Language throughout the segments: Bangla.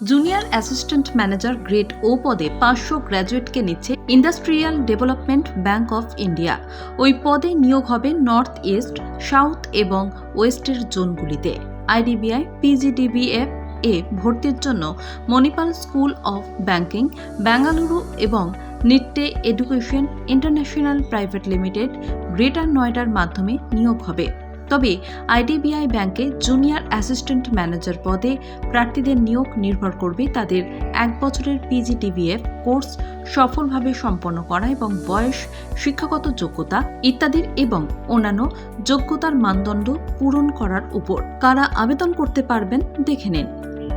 Junior assistant manager grade O পদে পাঁচশো গ্র্যাজুয়েটকে নিচ্ছে industrial development bank of India ওই পদে নিয়োগ হবে নর্থ ইস্ট সাউথ এবং ওয়েস্টের জোনগুলিতে। আইডিবিআই পিজিডিবিএফ এ ভর্তির জন্য Manipal school of banking Bengaluru এবং Nitte education international private limited greater নয়ডার মাধ্যমে নিয়োগ হবে। তবে আইডিবিআই ব্যাংকে জুনিয়র অ্যাসিস্ট্যান্ট ম্যানেজার পদে প্রার্থীদের নিয়োগ নির্ভর করবে তাদের এক বছরের পিজিটিভিএফ কোর্স সফলভাবে সম্পন্ন করা এবং বয়স, শিক্ষাগত যোগ্যতা ইত্যাদির এবং অন্যান্য যোগ্যতার মানদণ্ড পূরণ করার উপর। কারা আবেদন করতে পারবেন দেখে নিন।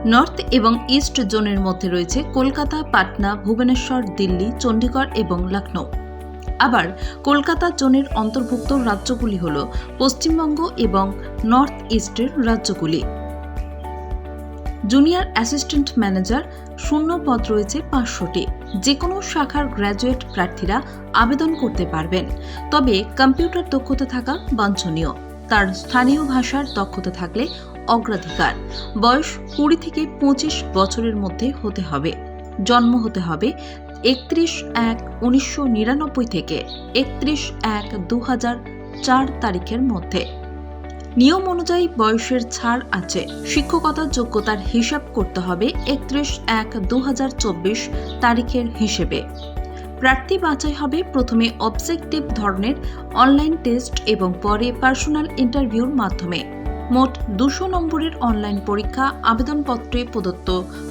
নর্থ এবং ইস্ট জোনের মধ্যে রয়েছে কলকাতা, পাটনা, ভুবনেশ্বর, দিল্লি চণ্ডীগড় এবং লখনৌ আবার কলকাতা জোনের অন্তর্ভুক্ত রাজ্যগুলি হল পশ্চিমবঙ্গ এবং নর্থ ইস্টের রাজ্যগুলি। জুনিয়র অ্যাসিস্ট্যান্ট ম্যানেজার শূন্য পদ রয়েছে পাঁচশোটি। যে কোনো শাখার গ্র্যাজুয়েট প্রার্থীরা আবেদন করতে পারবেন। তবে কম্পিউটার দক্ষতা থাকা বাঞ্ছনীয়। তার স্থানীয় ভাষার দক্ষতা থাকলে অগ্রাধিকার। বয়স কুড়ি থেকে পঁচিশ বছরের মধ্যে হতে হবে। জন্ম হতে হবে একত্রিশ এক উনিশশো নিরানব্বই থেকে একত্রিশ এক দু চার তারিখের মধ্যে। নিয়ম অনুযায়ী বয়সের ছাড় আছে। শিক্ষকতার যোগ্যতার হিসাব করতে হবে একত্রিশ এক দু তারিখের হিসেবে। প্রার্থী বাছাই হবে প্রথমে অবজেক্টিভ ধরনের অনলাইন টেস্ট এবং পরে পার্সোনাল ইন্টারভিউর মাধ্যমে। মোট দুশো নম্বরের অনলাইন পরীক্ষা আবেদনপত্রে প্রদত্ত।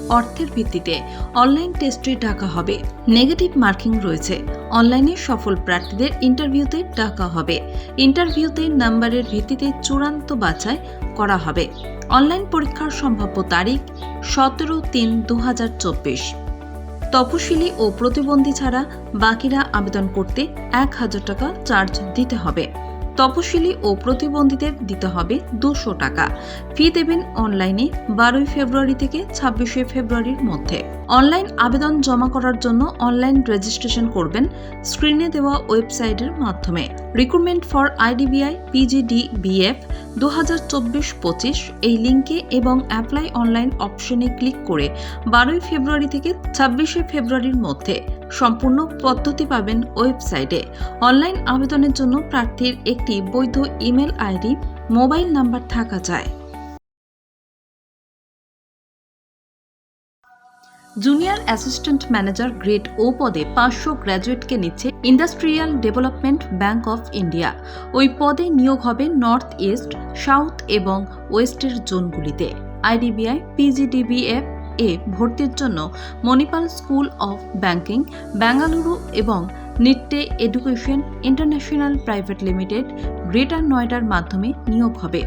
অর্থের ভিত্তিতে অনলাইন টেস্টে ডাকা হবে। নেগেটিভ মার্কিং রয়েছে। অনলাইনে সফল প্রার্থীদের ইন্টারভিউতে ডাকা হবে। ইন্টারভিউতে নাম্বারের ভিত্তিতে চূড়ান্ত বাছাই করা হবে। অনলাইন পরীক্ষার সম্ভাব্য তারিখ সতেরো তিন দু হাজার চব্বিশ। তপশিলি ও প্রতিবন্ধী ছাড়া বাকিরা আবেদন করতে এক হাজার টাকা চার্জ দিতে হবে। তপশিলি ও প্রতিবন্ধীদের দিতে হবে দুশো টাকা। ফি দেবেন অনলাইনে বারোই ফেব্রুয়ারি থেকে ছাব্বিশে ফেব্রুয়ারির মধ্যে। অনলাইন আবেদন জমা করার জন্য অনলাইন রেজিস্ট্রেশন করবেন স্ক্রিনে দেওয়া ওয়েবসাইটের মাধ্যমে। Recruitment for IDBI PGD BF দু হাজার চব্বিশ পঁচিশ এই লিঙ্কে এবং অ্যাপ্লাই অনলাইন অপশনে ক্লিক করে বারোই ফেব্রুয়ারি থেকে ছাব্বিশে ফেব্রুয়ারির মধ্যে সম্পূর্ণ পদ্ধতি পাবেন ওয়েবসাইটে। অনলাইন আবেদনের জন্য প্রার্থীর একটি বৈধ ইমেল আইডি, মোবাইল নাম্বার থাকা চায় junior assistant manager grade O পদে পাঁচশো গ্র্যাজুয়েটকে নিচ্ছে industrial development bank of India. ওই পদে নিয়োগ হবে নর্থ ইস্ট, সাউথ এবং ওয়েস্টের জোনগুলিতে। আইডিবিআই, পিজিডিবিএফ এ ভর্তির জন্য Manipal school of banking, Bengaluru এবং Nitte education international private limited greater নয়ডার মাধ্যমে নিয়োগ হবে।